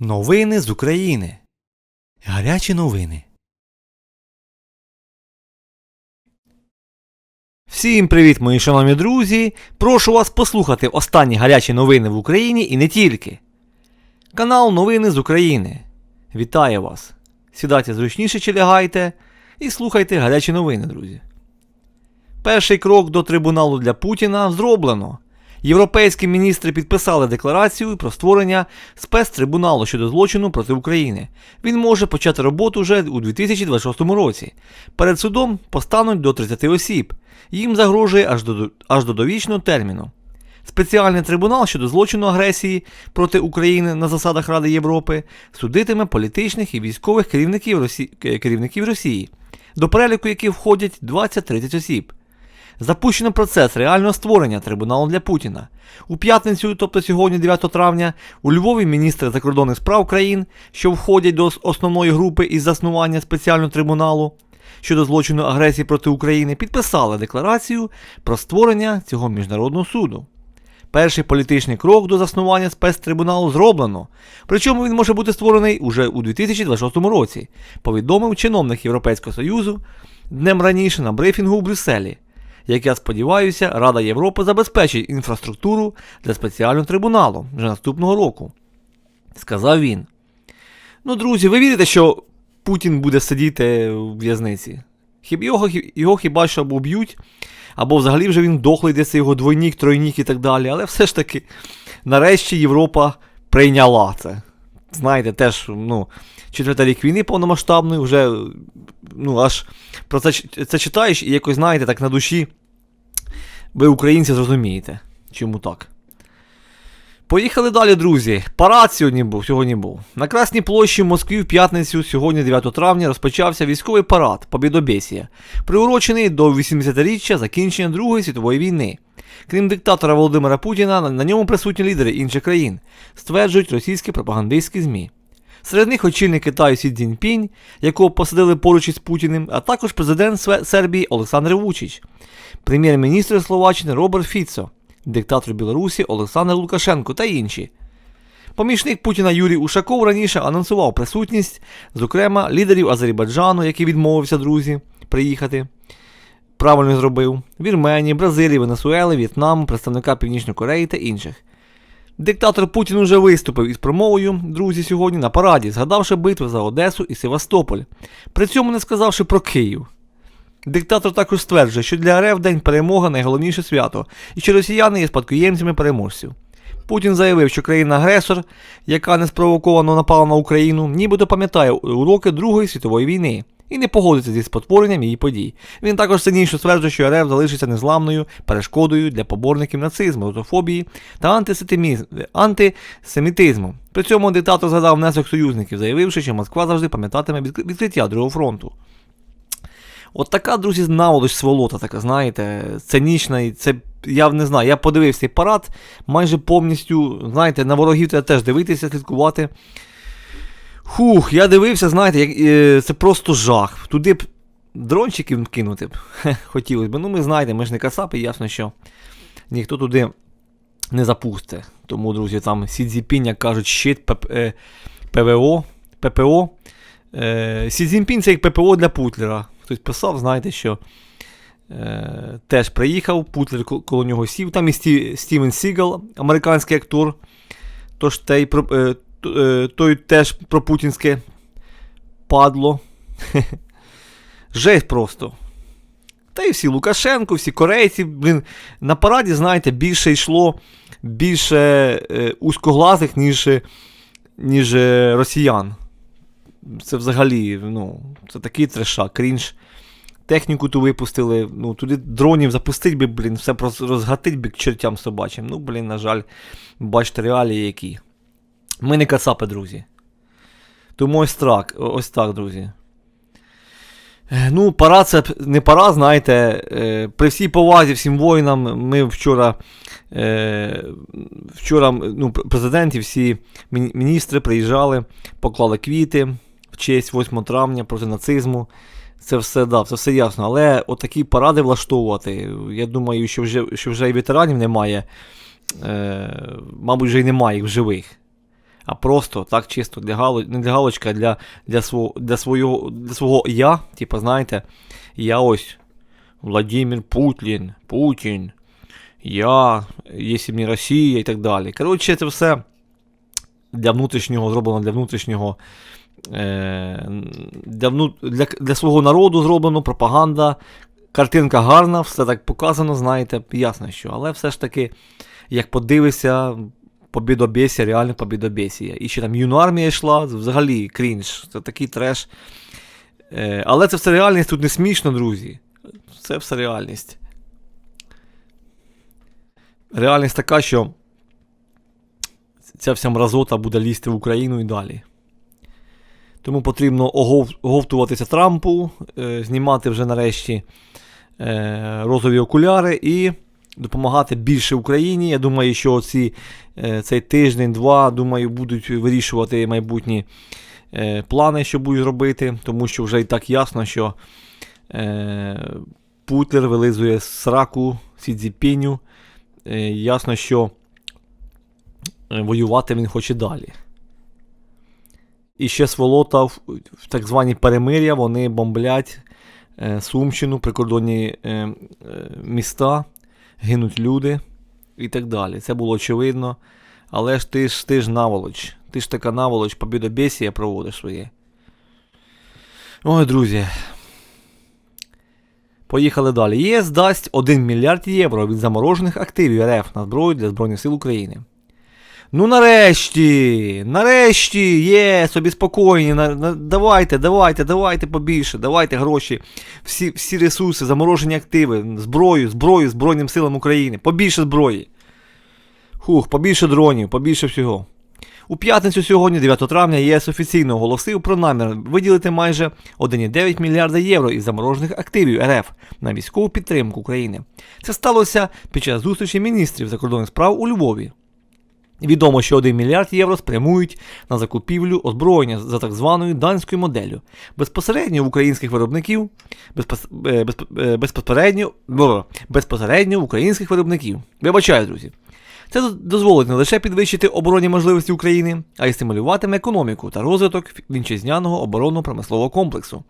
Новини з України. Гарячі новини. Всім привіт, мої шановні друзі! Прошу вас послухати останні гарячі новини в Україні і не тільки. Канал Новини з України. Вітаю вас! Сідайте зручніше чи лягайте і слухайте гарячі новини, друзі. Перший крок до трибуналу для Путіна зроблено. Європейські міністри підписали декларацію про створення спецтрибуналу щодо злочину проти України. Він може почати роботу вже у 2026 році. Перед судом постануть до 30 осіб. Їм загрожує аж до, аж до довічного терміну. Спеціальний трибунал щодо злочину агресії проти України на засадах Ради Європи судитиме політичних і військових керівників Росії, керівників Росії, до переліку яких входять 20-30 осіб. Запущено процес реального створення трибуналу для Путіна. У п'ятницю, тобто сьогодні, 9 травня, у Львові міністри закордонних справ країн, що входять до основної групи із заснування спеціального трибуналу щодо злочину агресії проти України, підписали декларацію про створення цього міжнародного суду. Перший політичний крок до заснування спецтрибуналу зроблено, причому він може бути створений уже у 2026 році, повідомив чиновник Європейського Союзу днем раніше на брифінгу у Брюсселі як я сподіваюся, Рада Європи забезпечить інфраструктуру для спеціального трибуналу вже наступного року. Сказав він. Ну, друзі, ви вірите, що Путін буде сидіти в в'язниці? Хіб його, його хіба що або б'ють, або взагалі вже він дохлий, десь його двойнік, тройнік і так далі. Але все ж таки, нарешті Європа прийняла це. Знаєте, теж, ну, четвертий рік війни повномасштабної, вже ну, аж про це це читаєш і якось, знаєте, так на душі. Ви, українці, зрозумієте, чому так. Поїхали далі, друзі. Парад сьогодні був. сьогодні був. На Красній площі в Москві в п'ятницю, сьогодні, 9 травня, розпочався військовий парад Побідобєсія, приурочений до 80-річчя закінчення Другої світової війни. Крім диктатора Володимира Путіна, на ньому присутні лідери інших країн, стверджують російські пропагандистські ЗМІ. Серед них очільник Китаю Сі Цзіньпінь, якого посадили поруч із Путіним, а також президент Сербії Олександр Вучич, прем'єр-міністр Словаччини Роберт Фіцо, диктатор Білорусі Олександр Лукашенко та інші. Помічник Путіна Юрій Ушаков раніше анонсував присутність, зокрема, лідерів Азербайджану, який відмовився, друзі, приїхати. Правильно зробив, Вірменії, Бразилії, Венесуели, В'єтнаму, представника Північної Кореї та інших. Диктатор Путін уже виступив із промовою, друзі, сьогодні на параді, згадавши битви за Одесу і Севастополь, при цьому не сказавши про Київ. Диктатор також стверджує, що для РФ День перемога найголовніше свято, і що росіяни є спадкоємцями переможців. Путін заявив, що країна-агресор, яка неспровоковано напала на Україну, нібито пам'ятає уроки Другої світової війни і не погодиться зі спотворенням її подій. Він також сильніше стверджує, що РФ залишиться незламною перешкодою для поборників нацизму, русофобії та антисемітизму. При цьому диктатор згадав внесок союзників, заявивши, що Москва завжди пам'ятатиме відкриття Другого фронту. От така, друзі, наволоч сволота, така, знаєте, цинічна. і це, Я не знаю, я подивився парад майже повністю, знаєте, на ворогів треба теж дивитися, слідкувати. Хух, я дивився, знаєте, як, е, це просто жах. Туди б дрончиків кинути б. Хотілося б. Ну, ми знаєте, ми ж не касапи, ясно, що ніхто туди не запустить. Тому, друзі, там Сідзіпінь, як кажуть, щит е, ПВО, ППО. Е, Сідзіпінь це як ППО для Путлера. Хтось писав, знаєте, що е, теж приїхав, Путлер коло нього сів. Там і Стівен Сігал, американський актор. Тож той, е, Е, той теж про путінське падло. Жесть просто. Та й всі Лукашенко, всі корейці, блін, на параді, знаєте, більше йшло більше е, узкоглазих, ніж ніж е, росіян. Це взагалі, ну, це такий трешак, крінж. Техніку ту випустили, ну, туди дронів запустить би, блін, все розгатить би к чертям собачим. Ну, блін, на жаль, бачите, реалії які. Ми не кацапи, друзі. Тому ось так, ось так, друзі. Е, ну, пора це не пора, знаєте. Е, при всій повазі всім воїнам, ми вчора е, вчора ну, президент і всі міністри приїжджали, поклали квіти в честь 8 травня проти нацизму. Це все да, це все ясно. Але отакі паради влаштовувати, я думаю, що вже що вже і ветеранів немає. Мабуть, вже й немає їх в живих. А просто так чисто для гало... не для галочки, а для, для, свого, для, свого, для свого я. Типа, знаєте, я ось Владимир Путін, Путін, я, якщо не Росія і так далі. Коротше, це все для внутрішнього зроблено для внутрішнього. е, Для, для, для свого народу зроблено пропаганда, картинка гарна, все так показано, знаєте, ясно що. Але все ж таки, як подивишся, побідобєсія, реально побідобєсія. І ще там юноармія йшла, взагалі крінж, це такий треш. Е, Але це все реальність, тут не смішно, друзі. Це все реальність. Реальність така, що ця вся мразота буде лізти в Україну і далі. Тому потрібно огов- оговтуватися Трампу, е, знімати вже нарешті е, розові окуляри і допомагати більше Україні. Я думаю, що ці, е, цей тиждень-два, думаю, будуть вирішувати майбутні е, плани, що будуть робити, тому що вже і так ясно, що е, Путлер вилизує сраку Сі Цзіпіню. Е, ясно, що воювати він хоче далі. І ще сволота в, так звані перемир'я вони бомблять Сумщину, прикордонні міста, гинуть люди і так далі. Це було очевидно. Але ж ти ж ти ж наволоч. Ти ж така наволоч, побідобесія проводиш своє. Ой, друзі. Поїхали далі. ЄС дасть 1 мільярд євро від заморожених активів РФ на зброю для Збройних сил України. Ну нарешті, нарешті, є, собі спокійні, на, на, давайте, давайте, давайте побільше, давайте гроші, всі, всі ресурси, заморожені активи, зброю, зброю Збройним силам України, побільше зброї. Хух, побільше дронів, побільше всього. У п'ятницю сьогодні, 9 травня, ЄС офіційно оголосив про намір виділити майже 1,9 мільярда євро із заморожених активів РФ на військову підтримку України. Це сталося під час зустрічі міністрів закордонних справ у Львові. Відомо, що 1 мільярд євро спрямують на закупівлю озброєння за так званою данською моделлю. Безпосередньо в українських виробників, е, е, безпосередньо, безпосередньо українських виробників. Вибачаю, друзі. Це дозволить не лише підвищити оборонні можливості України, а й стимулюватиме економіку та розвиток вітчизняного оборонно-промислового комплексу.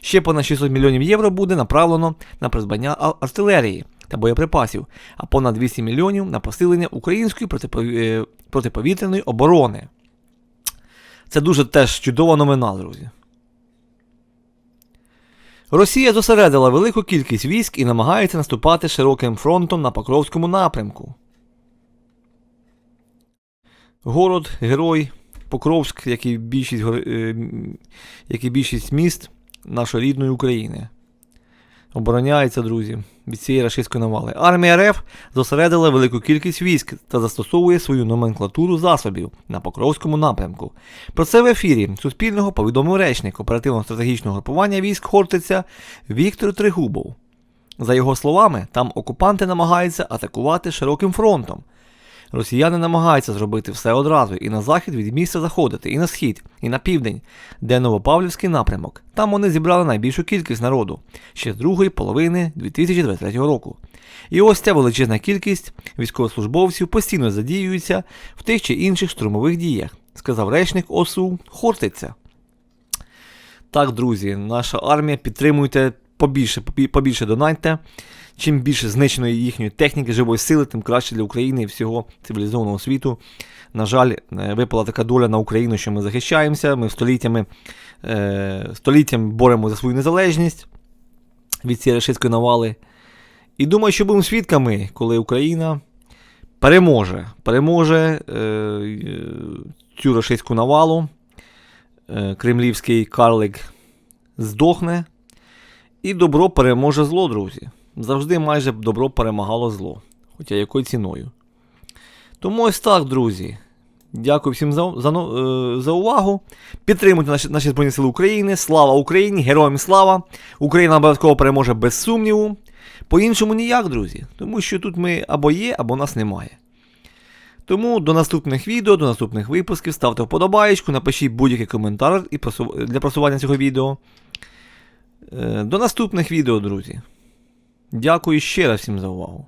Ще понад 600 мільйонів євро буде направлено на придбання артилерії та боєприпасів, а понад 200 мільйонів на посилення української е, протиповітряної оборони. Це дуже теж чудова новина, друзі. Росія зосередила велику кількість військ і намагається наступати широким фронтом на Покровському напрямку. Город, герой, Покровськ, як і більшість, е, як і більшість міст нашої рідної України. Обороняється, друзі, від цієї рашистської навали. Армія РФ зосередила велику кількість військ та застосовує свою номенклатуру засобів на Покровському напрямку. Про це в ефірі Суспільного повідомив речник оперативно-стратегічного групування військ Хортиця Віктор Тригубов. За його словами, там окупанти намагаються атакувати широким фронтом. Росіяни намагаються зробити все одразу і на захід від місця заходити, і на схід, і на південь, де Новопавлівський напрямок. Там вони зібрали найбільшу кількість народу ще з другої половини 2023 року. І ось ця величезна кількість військовослужбовців постійно задіюється в тих чи інших штурмових діях, сказав речник ОСУ Хортиця. Так, друзі, наша армія підтримуйте побільше, побі- побільше донатьте. Чим більше знищеної їхньої техніки, живої сили, тим краще для України і всього цивілізованого світу. На жаль, е, випала така доля на Україну, що ми захищаємося. Ми століттями, е, століттями боремо за свою незалежність від цієї рашистської навали. І думаю, що будемо свідками, коли Україна переможе, переможе е, цю рашистську навалу. Кремлівський карлик здохне. І добро переможе зло, друзі. Завжди майже добро перемагало зло. Хоча якою ціною. Тому ось так, друзі. Дякую всім за, за, е, за увагу. Підтримуйте наші, наші Збройні Сили України. Слава Україні! Героям слава! Україна обов'язково переможе без сумніву. По-іншому ніяк, друзі. Тому що тут ми або є, або нас немає. Тому до наступних відео, до наступних випусків ставте вподобаєчку, напишіть будь-який коментар для просування цього відео. Е, До наступних відео, друзі. Дякую ще раз всім за увагу.